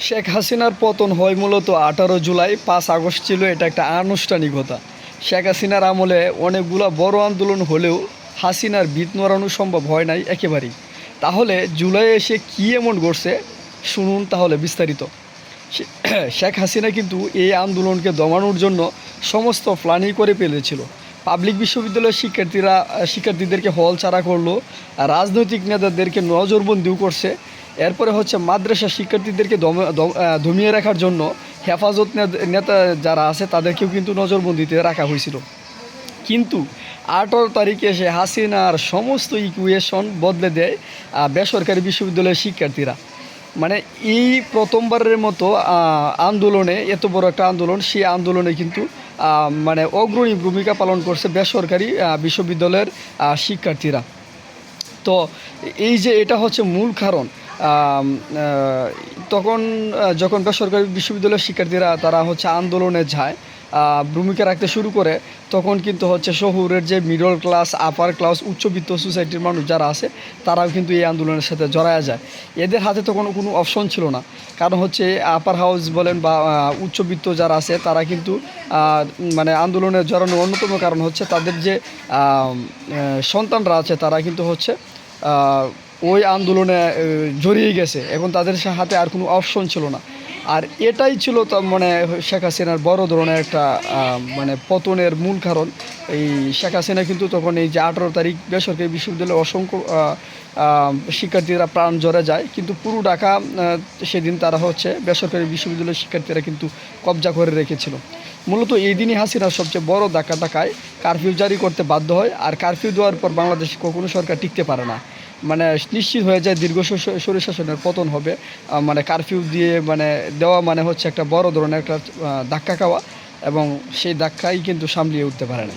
শেখ হাসিনার পতন হয় মূলত আঠারো জুলাই, পাঁচ আগস্ট ছিল এটা একটা আনুষ্ঠানিকতা। শেখ হাসিনার আমলে অনেকগুলো বড় আন্দোলন হলেও হাসিনার বিত নড়ানো সম্ভব হয় নাই একেবারেই। তাহলে জুলাই এসে কী এমন ঘটছে? শুনুন তাহলে বিস্তারিত। শেখ হাসিনা কিন্তু এই আন্দোলনকে দমানোর জন্য সমস্ত প্ল্যানিং করে ফেলেছিল। পাবলিক বিশ্ববিদ্যালয়ের শিক্ষার্থীরা, শিক্ষার্থীদেরকে হল ছাড়া করল, রাজনৈতিক নেতাদেরকে নজরবন্দিও করছে এরপরে হচ্ছে মাদ্রাসা শিক্ষার্থীদেরকে দম- দম- দমিয়ে রাখার জন্য হেফাজত নেত- যারা আছে, তাদেরকেও কিন্তু নজরবন্দিতে রাখা হয়েছিল। কিন্তু আঠারো তারিখে এসে হাসিনার সমস্ত ইকুয়েশন বদলে দেয় বেসরকারি বিশ্ববিদ্যালয়ের শিক্ষার্থীরা। মানে এই প্রথমবারের মতো আন্দোলনে, এত বড় একটা আন্দোলন, সেই আন্দোলনে কিন্তু মানে অগ্রণী ভূমিকা পালন করছে বেসরকারি বিশ্ববিদ্যালয়ের শিক্ষার্থীরা। তো এই যে এটা হচ্ছে মূল কারণ তখন যখন বেসরকারি বিশ্ববিদ্যালয়ের শিক্ষার্থীরা, তারা হচ্ছে আন্দোলনে যায় ভূমিকা রাখতে শুরু করে, তখন কিন্তু হচ্ছে শহুরের যে মিডল ক্লাস আপার ক্লাস উচ্চবিত্ত সোসাইটির মানুষ যারা আছে, তারাও কিন্তু এই আন্দোলনের সাথে জড়ায়া যায়। এদের হাতে তখন কোনো অপশন ছিল না। কারণ হচ্ছে আপার হাউস বলেন বা উচ্চবিত্ত যারা আছে, তারা কিন্তু মানে আন্দোলনে জড়ানোর অন্যতম কারণ হচ্ছে তাদের যে সন্তানরা আছে, তারা কিন্তু হচ্ছে ওই আন্দোলনে জড়িয়ে গেছে। এখন তাদের হাতে আর কোনো অপশন ছিল না। আর এটাই ছিল তো মানে শেখ হাসিনার বড় ধরনের একটা মানে পতনের মূল কারণ। এই শেখ হাসিনা কিন্তু তখন এই যে আঠারো তারিখ বেসরকারি বিশ্ববিদ্যালয়ে অসংখ্য শিক্ষার্থীরা প্রাণ জ্বরে যায়। কিন্তু পুরো ঢাকা সেদিন তারা হচ্ছে বেসরকারি বিশ্ববিদ্যালয়ের শিক্ষার্থীরা কিন্তু কবজা করে রেখেছিল। মূলত এই দিনই হাসিনার সবচেয়ে বড় ধাক্কা টাকায় কারফিউ জারি করতে বাধ্য হয়। আর কারফিউ দেওয়ার পর বাংলাদেশ কখনো সরকার টিকতে পারে না। মানে নিশ্চিত হয়ে যায় দীর্ঘ শরীর শাসনের পতন হবে। মানে কারফিউ দিয়ে মানে দেওয়া মানে হচ্ছে একটা বড় ধরনের একটা ধাক্কা খাওয়া এবং সেই ধাক্কাই কিন্তু সামলিয়ে উঠতে পারে না।